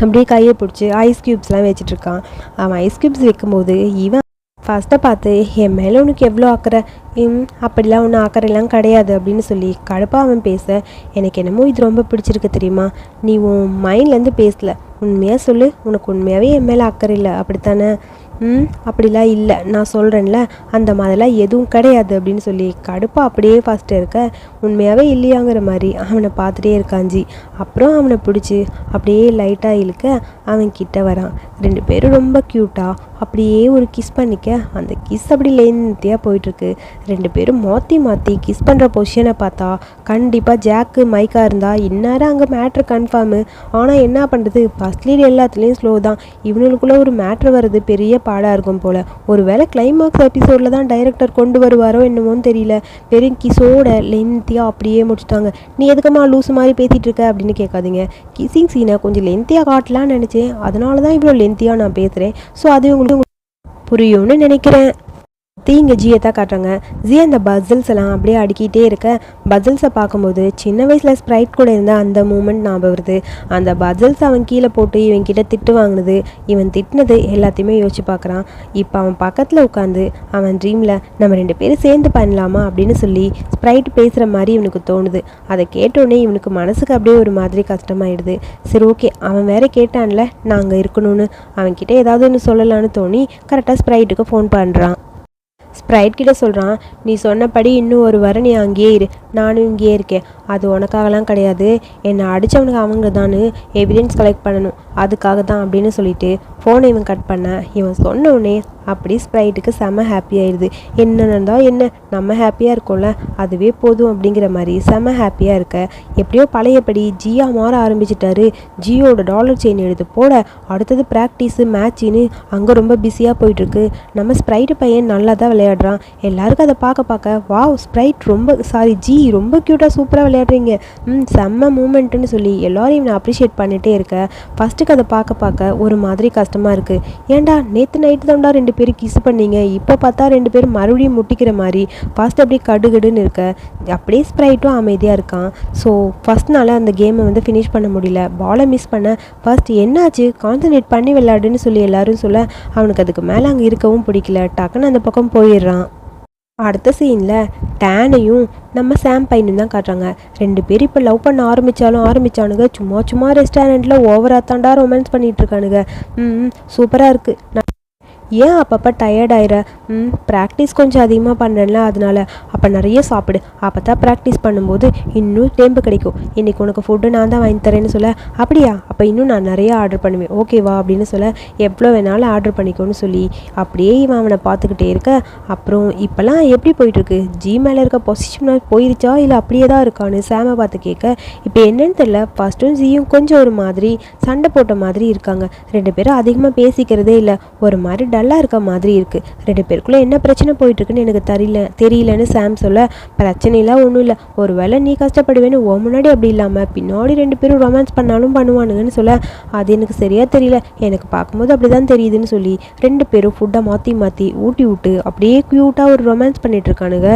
அப்படியே கையை பிடிச்சி ஐஸ் க்யூப்ஸ்லாம் வச்சிட்ருக்கான் அவன் ஐஸ் க்யூப்ஸ் வைக்கும்போது இவன் ஃபஸ்ட்டை பார்த்து என் மேலே உனக்கு எவ்வளோ அக்கறை ம் அப்படிலாம் ஒன்றும் அக்கறையெல்லாம் கிடையாது அப்படின்னு சொல்லி கடுப்பாக அவன் பேச எனக்கு என்னமோ இது ரொம்ப பிடிச்சிருக்கு தெரியுமா? நீ உன் மைண்ட்லேருந்து பேசல. உண்மையாக சொல்லு. உனக்கு உண்மையாகவே என் மேலே அக்கறை இல்லை. அப்படித்தானே? ம் அப்படிலாம் இல்லை. நான் சொல்கிறேன்ல அந்த மாதிரிலாம் எதுவும் கிடையாது அப்படின்னு சொல்லி கடுப்பாக அப்படியே ஃபஸ்ட்டு இருக்க உண்மையாகவே இல்லையாங்கிற மாதிரி அவனை பார்த்துட்டே இருக்காஞ்சி அப்புறம் அவனை பிடிச்சி அப்படியே லைட்டாக இழுக்க அவன் கிட்ட வரான். ரெண்டு பேரும் ரொம்ப க்யூட்டாக அப்படியே ஒரு கிஸ் பண்ணிக்க அந்த கிஸ் அப்படி லேந்தியாக போயிட்டுருக்கு. ரெண்டு பேரும் மாற்றி மாற்றி கிஸ் பண்ணுற பொசிஷனை பார்த்தா கண்டிப்பாக ஜாக்கு மைக்காக இருந்தால் இந்நேரம் அங்கே மேட்ரு கன்ஃபார்மு ஆனால் என்ன பண்ணுறது ஃபஸ்ட் லீட் எல்லாத்துலேயும் ஸ்லோ தான். இவனுக்குள்ளே ஒரு மேட்ரு வர்றது பெரிய பாடாக இருக்கும் போல். ஒருவேளை கிளைமாக்ஸ் எபிசோடில் தான் டைரக்டர் கொண்டு வருவாரோ என்னமோன்னு தெரியல. வெறும் கிஸோட லென்த்தியாக அப்படியே முடிச்சிட்டாங்க. நீ எதுக்கம்மா லூஸ் மாதிரி பேசிகிட்டு இருக்க? அப்படின்னு கேட்காதீங்க. கிஸிங் சீனை கொஞ்சம் லென்த்தியாக காட்டலாம்னு நினச்சேன். அதனால தான் இவ்வளோ லென்த்தியாக நான் பேசுகிறேன் ஸோ அது உங்களுக்கு புரியும்னு நினைக்கிறேன். இங்கே ஜியை தான் காட்டுறாங்க. ஜி அந்த பசில்ஸ் எல்லாம் அப்படியே அடுக்கிட்டே இருக்க. பசில்ஸை பார்க்கும்போது சின்ன வயசில் ஸ்ப்ரைட் கூட இருந்த அந்த மூமெண்ட் ஞாபகம் வருது. அந்த பசில்ஸ் அவன் கீழே போட்டு இவன் கிட்ட திட்டு வாங்கினது இவன் திட்டினது எல்லாத்தையுமே யோசிச்சு பார்க்குறான். இப்போ அவன் பக்கத்தில் உட்காந்து அவன் ட்ரீமில் நம்ம ரெண்டு பேரும் சேர்ந்து பண்ணலாமா அப்படின்னு சொல்லி ஸ்ப்ரைட் பேசுகிற மாதிரி இவனுக்கு தோணுது. அதை கேட்டோடனே இவனுக்கு மனசுக்கு அப்படியே ஒரு மாதிரி கஷ்டமாயிடுது. சரி ஓகே அவன் வேற கேட்டான்ல நாங்கள் இருக்கணும்னு. அவன்கிட்ட ஏதாவது ஒன்று சொல்லலான்னு தோணி கரெக்டாக ஸ்ப்ரைட்டுக்கு ஃபோன் பண்ணுறான் ஸ்ப்ரைட் கிட்ட சொல்கிறான் நீ சொன்னபடி இன்னும் ஒரு வர நீ அங்கேயே இரு. நானும் இங்கேயே இருக்கேன். அது உனக்காகலாம் கிடையாது. என்னை அடித்தவனுக்கு அவங்க தானு எவிடன்ஸ் கலெக்ட் பண்ணணும். அதுக்காக தான் அப்படின்னு சொல்லிட்டு ஃபோனை இவன் கட் பண்ண. இவன் சொன்ன உடனே அப்படி ஸ்ப்ரைட்டுக்கு செம ஹாப்பி ஆயிடுது என்ன நடந்தால் என்ன? நம்ம ஹாப்பியாக இருக்கோம்ல. அதுவே போதும் அப்படிங்கிற மாதிரி செம ஹாப்பியாக இருக்க. எப்படியோ பழையபடி ஜியா மாற ஆரம்பிச்சிட்டாரு. ஜியோட டாலர் செயின் எடுத்து போட அடுத்தது ப்ராக்டிஸு மேட்சின்னு அங்கே ரொம்ப பிஸியாக போயிட்டுருக்கு. நம்ம ஸ்ப்ரைட்டு பையன் நல்லா தான் விளையாடுறான். எல்லாருக்கும் அதை பார்க்க பார்க்க வாவ் ஸ்ப்ரைட் ரொம்ப சாரி ஜி ரொம்ப க்யூட்டாக சூப்பராக விளையாடுறீங்க. ம் செம்ம மூமெண்ட்டுன்னு சொல்லி எல்லாரையும் நான் அப்ரிஷியேட் பண்ணிகிட்டே இருக்க ஃபஸ்ட்டுக்கு அதை பார்க்க பார்க்க ஒரு மாதிரி கஷ்டமாக இருக்குது ஏன்டா நேற்று நைட்டு தான்டா ரெண்டு பேரும் கிஸ் பண்ணீங்க. இப்போ பார்த்தா ரெண்டு பேரும் மறுபடியும் முட்டிக்கிற மாதிரி. ஃபஸ்ட் அப்படியே கடுகடுன்னு இருக்க. அப்படியே ஸ்ப்ரைட்டும் அமைதியாக இருக்கான். ஸோ ஃபஸ்ட்னால அந்த கேமை வந்து ஃபினிஷ் பண்ண முடியல. பாலை மிஸ் பண்ண. ஃபஸ்ட் என்னாச்சு? கான்சன்ட்ரேட் பண்ணி விளையாடுன்னு சொல்லி எல்லாரும் சொல்ல அவனுக்கு அதுக்கு மேலே அங்கே இருக்கவும் பிடிக்கல. டக்குன்னு அந்த பக்கம் போயிடுறான் அடுத்த சீனில் டேனையும் நம்ம சாம் பையனும் தான் காட்டுறாங்க. ரெண்டு பேரும் இப்போ லவ் பண்ண ஆரம்பித்தாலும் ஆரம்பித்தானுங்க சும்மா சும்மா ரெஸ்டாரண்ட்டில் ஓவராக தாண்டா ரொமான்ஸ் பண்ணிகிட்டு இருக்கானுங்க. ம் சூப்பராக இருக்குது ஏன் அப்பப்போ டயர்ட் ஆயிர ம் ப்ராக்டிஸ் கொஞ்சம் அதிகமாக பண்ணுறேன்ல அதனால. அப்போ நிறைய சாப்பிடு. அப்போ தான் ப்ராக்டிஸ் பண்ணும்போது இன்னும் தேம்பு கிடைக்கும். இன்றைக்கி உனக்கு ஃபுட்டு நான் தான் வாங்கி தரேன்னு சொல்ல அப்படியா? அப்போ இன்னும் நான் நிறைய ஆர்டர் பண்ணுவேன். ஓகேவா அப்படின்னு சொல்ல எவ்வளோ வேணாலும் ஆர்டர் பண்ணிக்கோன்னு சொல்லி. அப்படியே இவன் அவனை பார்த்துக்கிட்டே இருக்க. அப்புறம் இப்போல்லாம் எப்படி போயிட்டுருக்கு? ஜி மேலே இருக்க பொசிஷன் போயிருச்சா? இல்லை அப்படியே தான் இருக்கான்னு சாமை பார்த்து கேட்க இப்போ என்னன்னு தெரில ஃபஸ்ட்டும் ஜியும் கொஞ்சம் ஒரு மாதிரி சண்டை போட்ட மாதிரி இருக்காங்க. ரெண்டு பேரும் அதிகமாக பேசிக்கிறதே இல்லை. ஒரு மாதிரி டல்லாக இருக்க மாதிரி இருக்குது ரெண்டு பேருக்குள்ளே என்ன பிரச்சனை போயிட்டுருக்குன்னு எனக்கு தெரியல தெரியலன்னு சாம் சொல்ல பிரச்சனைலாம் ஒன்றும் இல்லை. ஒரு வேளை நீ கஷ்டப்படுவேன்னு ஓ முன்னாடி அப்படி இல்லாமல் பின்னாடி ரெண்டு பேரும் ரொமான்ஸ் பண்ணாலும் பண்ணுவானுங்கன்னு சொல்ல அது எனக்கு சரியாக தெரியல. எனக்கு பார்க்கும்போது அப்படி தான் தெரியுதுன்னு சொல்லி ரெண்டு பேரும் ஃபுட்டை மாற்றி மாற்றி ஊட்டி விட்டு அப்படியே க்யூட்டாக ஒரு ரொமான்ஸ் பண்ணிகிட்ருக்கானுங்க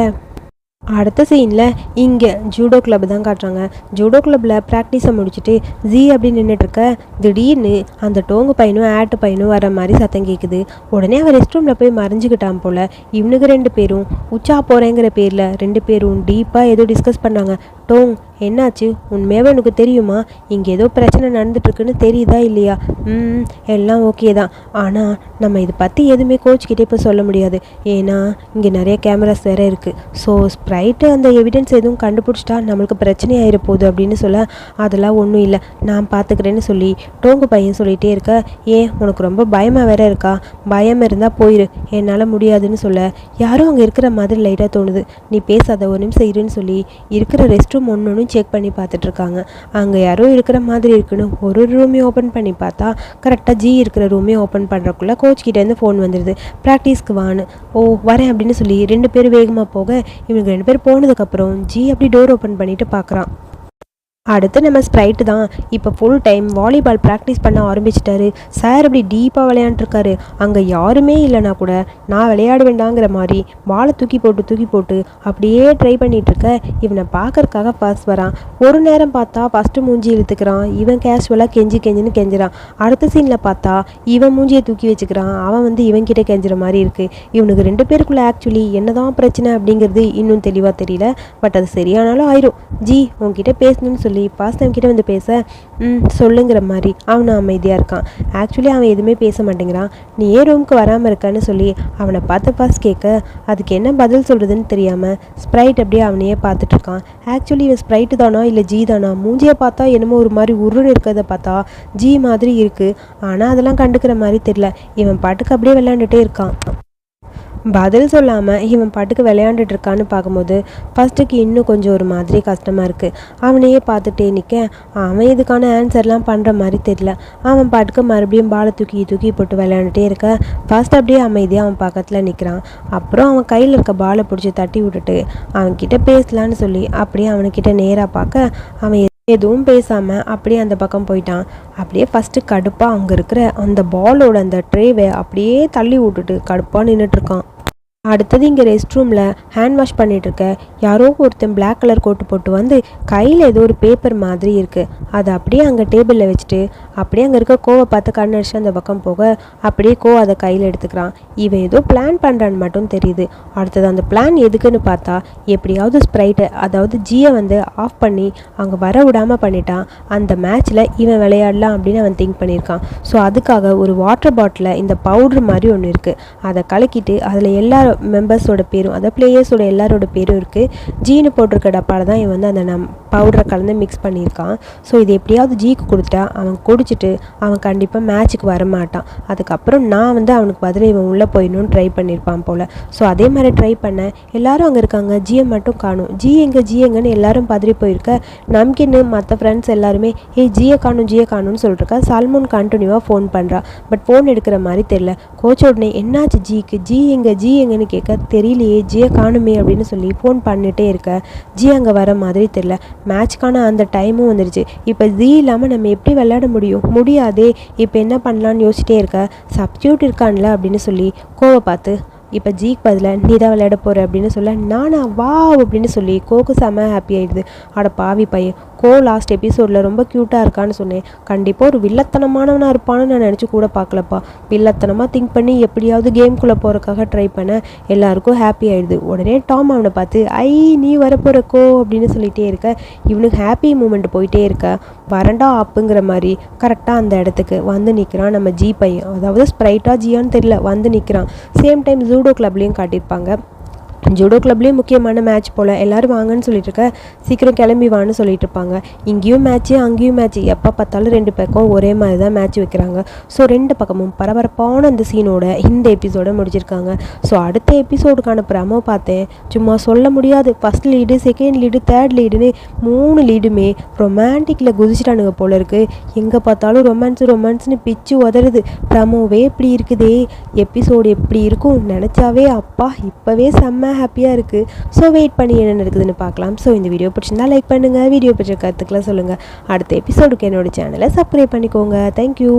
அடுத்த சீனில் இங்கே ஜூடோ கிளப் தான் காட்டுறாங்க. ஜூடோ கிளப்பில் ப்ராக்டிஸை முடிச்சுட்டு ஜி அப்படி நின்றுட்டுருக்க திடீர்னு அந்த டோங்கு பையனும் ஆட்டு பையனும் வர மாதிரி சத்தம் கேட்குது உடனே அவன் ரெஸ்ட் ரூமில் போய் மறைஞ்சிக்கிட்டான் போல். இவனுக்கு ரெண்டு பேரும் உச்சா போகிறேங்கிற பேரில் ரெண்டு பேரும் டீப்பாக ஏதோ டிஸ்கஸ் பண்ணாங்க டோங் என்னாச்சு? உண்மையாகவே எனக்கு தெரியுமா? இங்கே ஏதோ பிரச்சனை நடந்துட்டுருக்குன்னு தெரியுதா இல்லையா? ம் எல்லாம் ஓகே தான். ஆனால் நம்ம இதை பற்றி எதுவுமே கோச்சுக்கிட்டே இப்போ சொல்ல முடியாது. ஏன்னா இங்கே நிறைய கேமராஸ் வேறு இருக்குது ஸோ ஸ்ப்ரைட்டு அந்த எவிடன்ஸ் எதுவும் கண்டுபிடிச்சிட்டா நம்மளுக்கு பிரச்சனை ஆயிட போகுது அப்படின்னு சொல்ல அதெல்லாம் ஒன்றும் இல்லை. நான் பார்த்துக்கிறேன்னு சொல்லி டோங்கு பையன் சொல்லிகிட்டே இருக்க ஏன் உனக்கு ரொம்ப பயமாக வேற இருக்கா? பயம் இருந்தால் போயிரு. என்னால் முடியாதுன்னு சொல்ல யாரும் அங்கே இருக்கிற மாதிரி லைட்டாக தோணுது. நீ பேசாத ஒரு நிமிஷம் இருன்னு சொல்லி இருக்கிற ரெஸ்ட் ரூம் ஒன்று ஒன்று செக் பண்ணி பார்த்துட்ருக்காங்க. அங்கே யாரோ இருக்கிற மாதிரி இருக்குன்னு ஒரு ரூமே ஓப்பன் பண்ணி பார்த்தா கரெக்டாக ஜி இருக்கிற ரூமே ஓப்பன் பண்ணுறக்குள்ளே கோச் கிட்டேருந்து ஃபோன் வந்துடுது ப்ராக்டிஸ்க்கு வான்னு. ஓ வரேன் அப்படின்னு சொல்லி ரெண்டு பேரும் வேகமாக போக இவங்க ரெண்டு பேர் போனதுக்கப்புறம் ஜி அப்படி டோர் ஓப்பன் பண்ணிவிட்டு பார்க்குறான். அடுத்து நம்ம ஸ்ப்ரைட்டு தான். இப்போ ஃபுல் டைம் வாலிபால் ப்ராக்டிஸ் பண்ண ஆரம்பிச்சிட்டாரு. சார் அப்படி டீப்பாக விளையாண்டுருக்காரு. அங்கே யாருமே இல்லைனா கூட நான் விளையாட வேண்டாங்கிற மாதிரி பாலை தூக்கி போட்டு தூக்கி போட்டு அப்படியே ட்ரை பண்ணிகிட்ருக்க இவனை பார்க்கறக்காக ஃபர்ஸ்ட் வரான். ஒரு நேரம் பார்த்தா ஃபஸ்ட்டு மூஞ்சி இழுத்துக்கிறான். இவன் கேஷுவலாக கெஞ்சி கெஞ்சின்னு கெஞ்சுறான். அடுத்த சீனில் பார்த்தா இவன் மூஞ்சியை தூக்கி வச்சுக்கிறான். அவன் வந்து இவன் கிட்டே கெஞ்சுற மாதிரி இருக்குது இவனுக்கு ரெண்டு பேருக்குள்ளே ஆக்சுவலி என்னதான் பிரச்சனை அப்படிங்கிறது இன்னும் தெளிவாக தெரியல. பட் அது சரியானாலும் ஆயிரும். ஜி உன்கிட்ட பேசணும்னு சொல்லி. பாஸ்தம் கிட்டே வந்து பேச ம் சொல்லுங்கிற மாதிரி. அவன் அமைதியாக இருக்கான். ஆக்சுவலி அவன் எதுவுமே பேச மாட்டேங்கிறான். நீ ஏன் ரூமுக்கு வராமல் இருக்கான்னு சொல்லி அவனை பார்த்து பாஸ் கேட்க அதுக்கு என்ன பதில் சொல்கிறதுன்னு தெரியாமல் ஸ்ப்ரைட் அப்படியே அவனையே பார்த்துட்ருக்கான் ஆக்சுவலி இவன் ஸ்ப்ரைட்டு தானா இல்லை ஜி தானா? மூஞ்சியை பார்த்தா என்னமோ ஒரு மாதிரி உருன்னு இருக்கிறத பார்த்தா ஜி மாதிரி இருக்குது ஆனால் அதெல்லாம் கண்டுக்கிற மாதிரி தெரியல. இவன் பாட்டுக்கு அப்படியே விளையாண்டுட்டே இருக்கான். பதில் சொல்லாமல் இவன் பாட்டுக்கு விளையாண்டுட்டு இருக்கான்னு பார்க்கும்போது ஃபஸ்ட்டுக்கு இன்னும் கொஞ்சம் ஒரு மாதிரி கஷ்டமாக இருக்குது அவனையே பார்த்துட்டே நிற்க அவன் இதுக்கான ஆன்சர்லாம் பண்ணுற மாதிரி தெரியல. அவன் பாட்டுக்கு மறுபடியும் பாலை தூக்கி தூக்கி போட்டு விளையாண்டுட்டே இருக்க. ஃபஸ்ட் அப்படியே அமைதியாக அவன் பக்கத்தில் நிற்கிறான் அப்புறம் அவன் கையில் இருக்க பாலை பிடிச்சி தட்டி விட்டுட்டு அவன்கிட்ட பேசலான்னு சொல்லி அப்படியே அவனுக்கிட்ட நேராக பார்க்க அவன் எதுவும் பேசாமல் அப்படியே அந்த பக்கம் போயிட்டான். அப்படியே ஃபஸ்ட்டு கடுப்பாக அங்கே இருக்கிற அந்த பாலோட அந்த ட்ரேவை அப்படியே தள்ளி விட்டுட்டு கடுப்பாக நின்றுட்டுருக்கான் அடுத்தது இங்கே ரெஸ்ட் ரூமில் ஹேண்ட் வாஷ் பண்ணிகிட்ருக்க யாரோ ஒருத்தன் பிளாக் கலர் கோட்டு போட்டு வந்து கையில் ஏதோ ஒரு பேப்பர் மாதிரி இருக்குது அதை அப்படியே அங்கே டேபிளில் வச்சுட்டு அப்படியே அங்கே இருக்க கோவை பார்த்து கண்ணடிச்சு அந்த பக்கம் போக அப்படியே கோ அதை கையில் எடுத்துக்கிறான். இவன் ஏதோ பிளான் பண்ணுறான்னு மட்டும் தெரியுது. அடுத்தது அந்த பிளான் எதுக்குன்னு பார்த்தா எப்படியாவது ஸ்ப்ரைட்டை அதாவது ஜியை வந்து ஆஃப் பண்ணி அங்கே வர விடாமல் பண்ணிட்டான். அந்த மேட்ச்சில் இவன் விளையாடலாம் அப்படின்னு அவன் திங்க் பண்ணியிருக்கான். ஸோ அதுக்காக ஒரு வாட்டர் பாட்டிலில் இந்த பவுட்ரு மாதிரி ஒன்று இருக்குது அதை கலக்கிட்டு அதில் எல்லாரும் மெம்பர்ஸோட பேரும் அதாவது பிளேயர்ஸோட எல்லாரோட பேரும் இருக்குது ஜீனு போட்டிருக்க டப்பாவில் தான் இவன் வந்து அந்த நம் பவுடரை கலந்து மிக்ஸ் பண்ணியிருக்கான். ஸோ இது எப்படியாவது ஜீக்கு கொடுத்தா அவன் குடிச்சிட்டு அவன் கண்டிப்பாக மேட்ச்சுக்கு வரமாட்டான். அதுக்கப்புறம் நான் வந்து அவனுக்கு பதிலாக இவன் உள்ளே போயிடணும்னு ட்ரை பண்ணியிருப்பான் போல். ஸோ அதே மாதிரி ட்ரை பண்ணேன் எல்லாரும் அங்கே இருக்காங்க. ஜியை மட்டும் காணும். ஜி எங்கே ஜி எங்கன்னு எல்லாரும் பதறி போயிருக்க. நம்கின்னு மற்ற ஃப்ரெண்ட்ஸ் எல்லாருமே ஏய் ஜியை காணும் ஜியை காணும்னு சொல்லிட்டுருக்கா சல்மோன் கண்டினியூவாக ஃபோன் பண்ணுறா பட் ஃபோன் எடுக்கிற மாதிரி தெரில கோச்சோடனே உடனே என்னாச்சு ஜிக்கு ஜி எங்கே? ஜி எங்கன்னு கேட்க தெரியலையே ஜியை காணுமே அப்படின்னு சொல்லி ஃபோன் பண்ணிட்டே இருக்க. ஜி அங்கே வர மாதிரி தெரில மேட்ச்க்கான அந்த டைமும் வந்துருச்சு. இப்போ ஜி இல்லாமல் நம்ம எப்படி விளையாட முடியும்? முடியாதே. இப்போ என்ன பண்ணலான்னு யோசிச்சிட்டே இருக்க. சப்ஸ்டியூட் இருக்கான்ல அப்படின்னு சொல்லி கோவை பார்த்து இப்போ ஜீக்கு பதில் நீ தான் விளையாட போகிற அப்படின்னு சொல்ல நானா வா அப்படின்னு சொல்லி கோக்கு செம ஹாப்பி ஆயிடுது. அட பாவி பையன். கோ லாஸ்ட் எபிசோடில் ரொம்ப க்யூட்டாக இருக்கான்னு சொன்னேன். கண்டிப்பாக ஒரு வில்லத்தனமானவனாக இருப்பான்னு நான் நினச்சி கூட பார்க்கலப்பா வில்லத்தனமாக திங்க் பண்ணி எப்படியாவது கேம்குள்ளே போகிறக்காக ட்ரை பண்ண எல்லாருக்கும் ஹாப்பி ஆயிடுது. உடனே டாம் அவனை பார்த்து ஐ நீ வரப்போகிற கோ அப்படின்னு சொல்லிட்டே இருக்க. இவனுக்கு ஹாப்பி மூமெண்ட் போயிட்டே இருக்க. வரண்டா அப்புங்கிற மாதிரி. கரெக்டாக அந்த இடத்துக்கு வந்து நிற்கிறான் நம்ம ஜி பையன். அதாவது ஸ்ப்ரைட்டாக ஜியான்னு தெரியல வந்து நிற்கிறான் சேம் டைம் ஜூடோ கிளப்லேயும் காட்டியிருப்பாங்க. ஜூடோ கிளப்லேயும் முக்கியமான மேட்ச் போல் எல்லோரும் வாங்கன்னு சொல்லிட்டு இருக்க சீக்கிரம் கிளம்பி வான்னு சொல்லிட்டு இருப்பாங்க இங்கேயும் மேட்ச்சு அங்கேயும் மேட்ச்சு எப்போ பார்த்தாலும் ரெண்டு பக்கம் ஒரே மாதிரி தான் மேட்ச் வைக்கிறாங்க. ஸோ ரெண்டு பக்கமும் பரபரப்பான அந்த சீனோட இந்த எபிசோட முடிச்சிருக்காங்க. ஸோ அடுத்த எபிசோடுக்கான ப்ரமோ பார்த்தேன். சும்மா சொல்ல முடியாது. First lead second lead third லீடுன்னு மூணு லீடுமே ரொமான்டிக்கில் குதிச்சிட்டானுங்க போல இருக்குது எங்கே பார்த்தாலும் ரொமான்ஸ் ரொமான்ஸ்னு பிச்சு உதறுது. ப்ரமோவே இப்படி இருக்குதே. எபிசோடு எப்படி இருக்கும் நினச்சாவே அப்பா இப்போவே செம்ம ஹாப்பியாக இருக்குது ஸோ வெயிட் பண்ணி என்ன நடக்குதுன்னு பார்க்கலாம். ஸோ இந்த வீடியோ பிடிச்சிருந்தா லைக் பண்ணுங்கள் வீடியோ பிடிச்ச கருத்துக்களை சொல்லுங்கள் அடுத்த எபிசோடுக்கு என்னோட சேனலை சப்ஸ்கிரைப் பண்ணிக்கோங்க. தேங்க்யூ